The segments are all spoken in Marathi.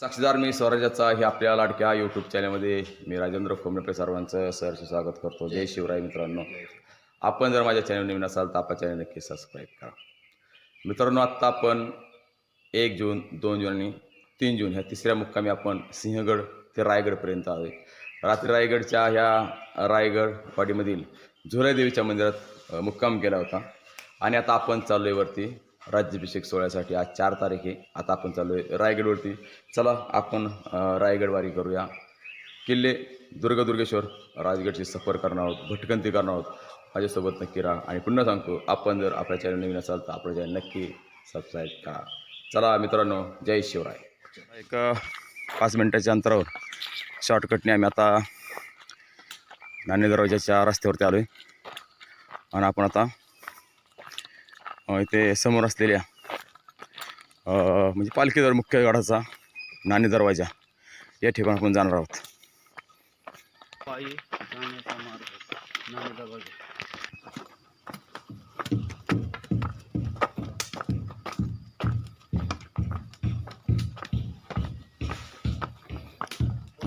साक्षीदार मी स्वराज्याचा हे आपल्या लाडक्या यूट्यूब चॅनलमध्ये मी राजेंद्र खोमणे सर्वांचं सहर्ष स्वागत करतो. जय शिवराय मित्रांनो. आपण जर माझ्या चॅनल नवीन असाल तर आपला चॅनल नक्की सबस्क्राईब करा. मित्रांनो आत्ता आपण एक जून दोन जून आणि तीन जून ह्या तिसऱ्या मुक्कामी आपण सिंहगड ते रायगडपर्यंत आले रात्री रायगडच्या ह्या रायगड वाडीमधील झुलादेवीच्या मंदिरात मुक्काम केला होता. आणि आता आपण चाललो आहे वरती राज्याभिषेक सोहळ्यासाठी आज चार तारीख आहे. आता आपण चाललो आहे रायगडवरती. चला आपण रायगडवारी करूया. किल्ले दुर्गदुर्गेश्वर राजगडची सफर करणार आहोत भटकंती करणार आहोत. माझ्यासोबत नक्की राहा. आणि पुन्हा सांगतो आपण जर आपल्या चॅनल नवीन असाल तर आपलं चॅनल नक्की सबस्क्राईब करा. चला मित्रांनो जय शिवराय. एक पाच मिनटाच्या अंतरावर. शॉर्टकटने आम्ही आता नाणे दरवाजाच्या रस्त्यावरती आलो आहे आणि आपण आता इथे समोर असलेल्या म्हणजे पालखीदर मुख्य गडाचा नाणे दरवाजा या ठिकाणी आपण जाणार आहोत.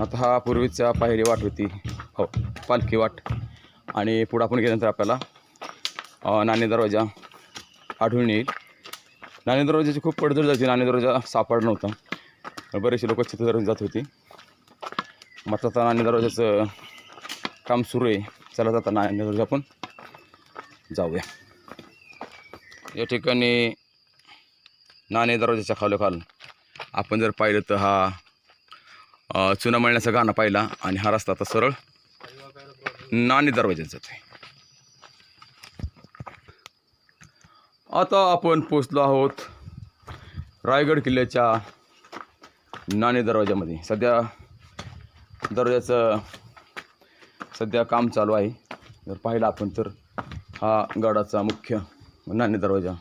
आता हा पूर्वीचा पायरी वाट होती. हो पालखी वाट. आणि पुढं आपण गेल्यानंतर आपल्याला नाणे दरवाजा आढळून येईल. नाणे दरवाजाची खूप पडझड जायची नाणे दरवाजा सापडला नव्हता. बरेचसे लोक चित्र धरून जात होती. मग आता नाणे दरवाजाचं काम सुरू आहे. चला जाता नाणे दरवाजा आपण जाऊया. या ठिकाणी नाणे दरवाजाच्या खालोखाल आपण जर पाहिलं तर हा चुना मळण्याचा गाणं पाहिला आणि हा रस्ता आता सरळ नाणे नाणी जातो आहे आता आपण पोचलो आहोत रायगड किल्ल्याच्या नाणे दरवाजामध्ये सध्या दरवाजाचं सध्या काम चालू आहे. जर पाहिलं आपण तर हा गडाचा मुख्य नाणे दरवाजा.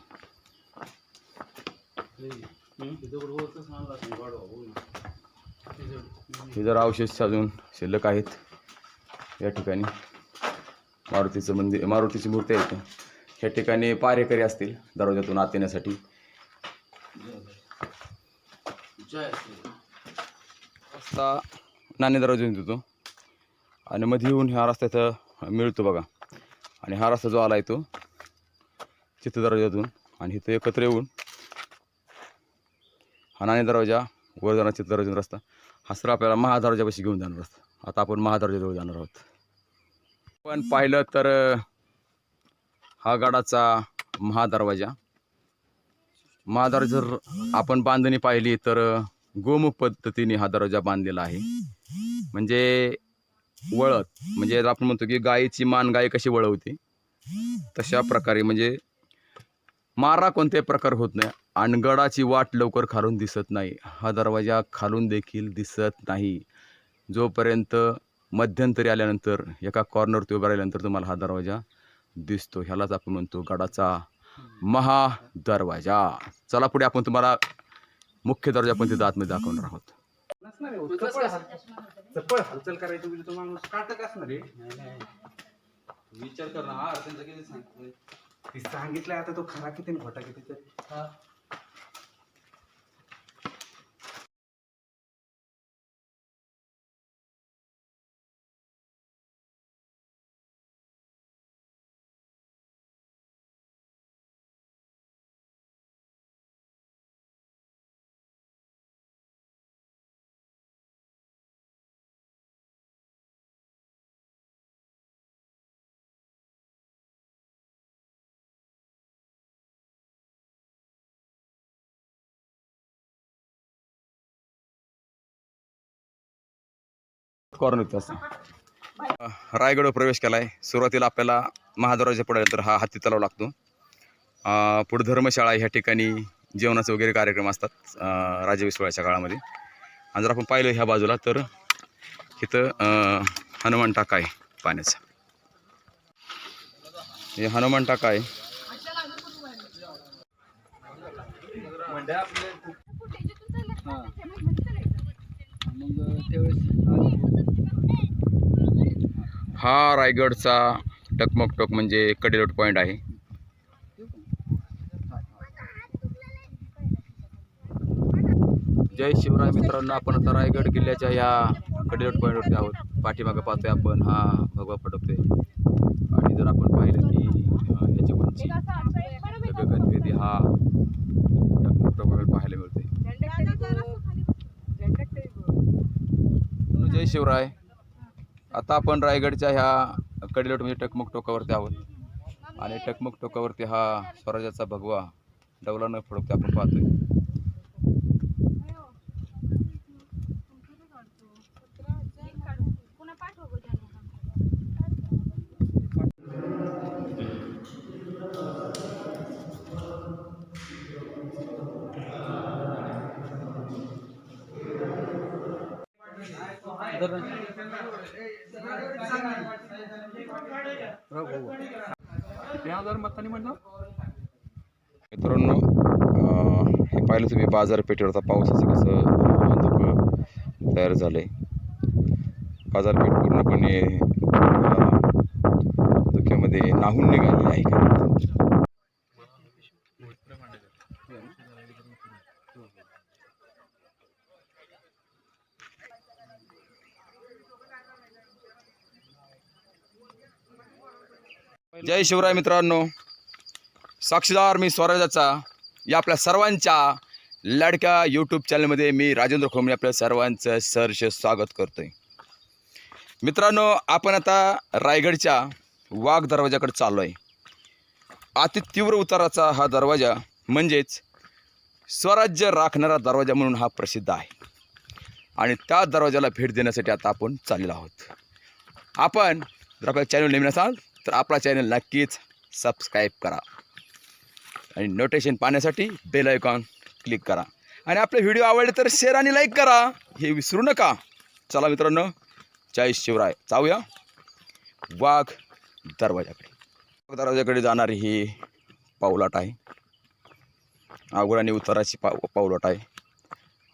हे जर अवशेष अजून शिल्लक आहेत या ठिकाणी. मारुतीचं मंदिर मारुतीची मूर्ती आहे या ह्या ठिकाणी पारेकरी असतील दरवाजातून आत येण्यासाठी रस्ता नाणे दरवाजातून येतो. आणि मध्ये येऊन ह्या रस्ता इथं मिळतो बघा. आणि हा रस्ता जो आला आहे तो चित्र दरवाजातून आणि इथं एकत्र येऊन हा नाणे दरवाजा वर जाणार चित्र दरवाजातून रस्ता. हा सर आपल्याला महादरवाजापाशी घेऊन जाणार रस्ता. आता आपण महादरवाजाजवळ जाणार आहोत. पण पाहिलं तर हा गडाचा महादरवाजा. महादार जर आपण बांधणी पाहिली तर गोमुख पद्धतीने हा दरवाजा बांधलेला आहे. म्हणजे वळत म्हणजे आपण म्हणतो की गायीची मान गाय कशी वळवते तशा प्रकारे म्हणजे मारा कोणत्याही प्रकार होत नाही आणि गडाची वाट लवकर खालून दिसत नाही. हा दरवाजा खालून देखील दिसत नाही. जोपर्यंत मध्यंतरी आल्यानंतर एका कॉर्नरवरती उभा राहिल्यानंतर तुम्हाला हा दरवाजा दिसतो ह्यालाच आपण म्हणतो गडाचा महादरवाजा. चला पुढे आपण तुम्हाला मुख्य दरवाजा पण तिथं आतमध्ये दाखवणार आहोत. हालचाल करायची म्हणजे तो माणूस काटक असणार आहे. विचार कर ना त्यांचं किती सांगतोय ती सांगितलंय आता तो खरा किती खोटा किती तर. कॉर्नर असं रायगडवर प्रवेश केला आहे सुरुवातीला आपल्याला महादरवाजा तर हा हत्ती तलाव लागतो. पुढे धर्मशाळा ह्या ठिकाणी. जेवणाचे वगैरे कार्यक्रम असतात अं, राजविसोळ्याच्या काळामध्ये. आणि जर आपण पाहिलं ह्या बाजूला तर इथं हनुमान टाका आहे पाण्याचा. हे हनुमान टाका आहे. मग त्यावेळेस हा रायगडचा टकमक टोक म्हणजे कडेलोट पॉईंट आहे. जय शिवराय मित्रांनो आपण आता रायगड किल्ल्याच्या या कडेलोट पॉईंटवरती आहोत. पाठीमागं पाहतोय आपण हा भगवा फडकतोय. आणि जर आपण पाहिलं की याची उंची गगनभेदी हा टकमक पाहायला मिळते जय शिवराय. आता आपण रायगडच्या ह्या कडीलोट म्हणजे टकमक टोकावरती आहोत. आणि टकमक टोकावरती हा स्वराज्याचा भगवा डवला न फडकते आपण पाहतोय. मित्रांनो हे पाहिलं तुम्ही बाजारपेठेवरचा पावसाचं कसं धुक धुकं तयार झालं आहे बाजारपेठ पूर्णपणे धुक्यामध्ये नाहून निघाली आहे. जय शिवराय मित्रांनो. साक्षीदार मी स्वराजाचा. या आपल्या सर्वांच्या लाडक्या यूट्यूब चॅनलमध्ये मी राजेंद्र खोमणे आपल्या सर्वांचं सहर्ष स्वागत करतोय. मित्रांनो आपण आता रायगडच्या वाघ दरवाजाकडे चाललो आहे अति तीव्र उताराचा हा दरवाजा म्हणजेच स्वराज्य राखणारा दरवाजा म्हणून हा प्रसिद्ध आहे. आणि त्या दरवाजाला भेट देण्यासाठी आता आपण चाललेलो आहोत. आपण जर आपल्या चॅनल नवीन असाल तर आपला चॅनल नक्कीच सबस्क्राईब करा. आणि नोटिफिकेशन पाहण्यासाठी बेल आयकॉन क्लिक करा. आणि आपले व्हिडिओ आवडले तर शेअर आणि लाईक करा. हे विसरू नका. चला मित्रांनो जय शिवराय. जाऊया. वाघ दरवाजाकडे. वाघ दरवाजाकडे जाणारी ही पावलाट आहे. अवघड आणि उताराची पाव पावलाट आहे.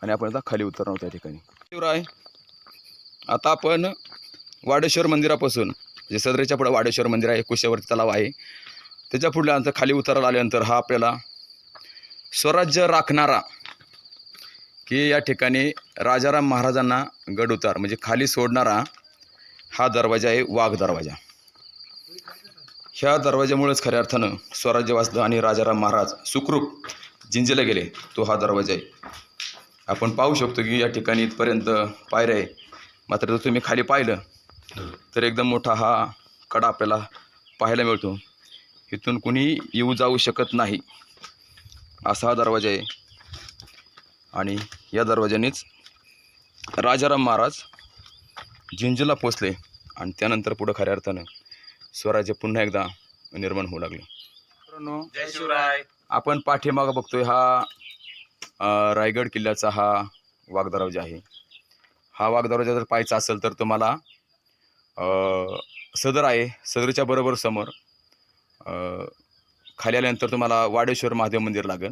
आणि आपण आता खाली उतरणार त्या ठिकाणी. शिवराय आता आपण वाडेश्वर मंदिरापासून जे सदरेच्या पुढं वाडेश्वर मंदिर आहे कुशावरती तलाव आहे. त्याच्या पुढल्यानंतर खाली उताराला आल्यानंतर हा आपल्याला स्वराज्य राखणारा की या ठिकाणी राजाराम महाराजांना गड उतार म्हणजे खाली सोडणारा हा दरवाजा आहे वाघ दरवाजा. ह्या दरवाज्यामुळेच खऱ्या अर्थानं स्वराज्य वाचलं आणि राजाराम महाराज सुखरूप जिंजीला गेले. तो हा दरवाजा आहे. आपण पाहू शकतो की या ठिकाणी इथपर्यंत पायऱ्या आहे. मात्र जर तुम्ही खाली पाहिलं तर एकदम मोठा हा कडा आपल्याला पाहायला मिळतो. इथून कुणी येऊ जाऊ शकत नाही. असा हा दरवाजा आहे. आणि या दरवाजानेच राजाराम महाराज जिंजीला पोचले आणि त्यानंतर पुढं खऱ्या अर्थानं स्वराज्य पुन्हा एकदा निर्माण होऊ लागलं. मित्रांनो जय शिवराय. आपण पाठीमागं बघतोय हा रायगड किल्ल्याचा हा वाघ दरवाजा आहे. हा वाघ दरवाजा जर पाहायचा असेल तर तुम्हाला सदर आहे सदरच्या बरोबर समोर. खाली आल्यानंतर तुम्हाला वाडेश्वर महादेव मंदिर लागेल.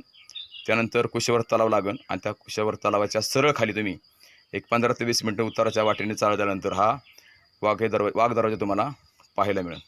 त्यानंतर कुशेवर तलाव लागेल आणि त्या कुशेवर तलावाच्या सरळ खाली तुम्ही एक पंधरा ते वीस मिनटं उताराच्या वाटेने चालल्यानंतर हा वाघ हे दरवा वाघ दरवाजा तुम्हाला पाहायला मिळेल.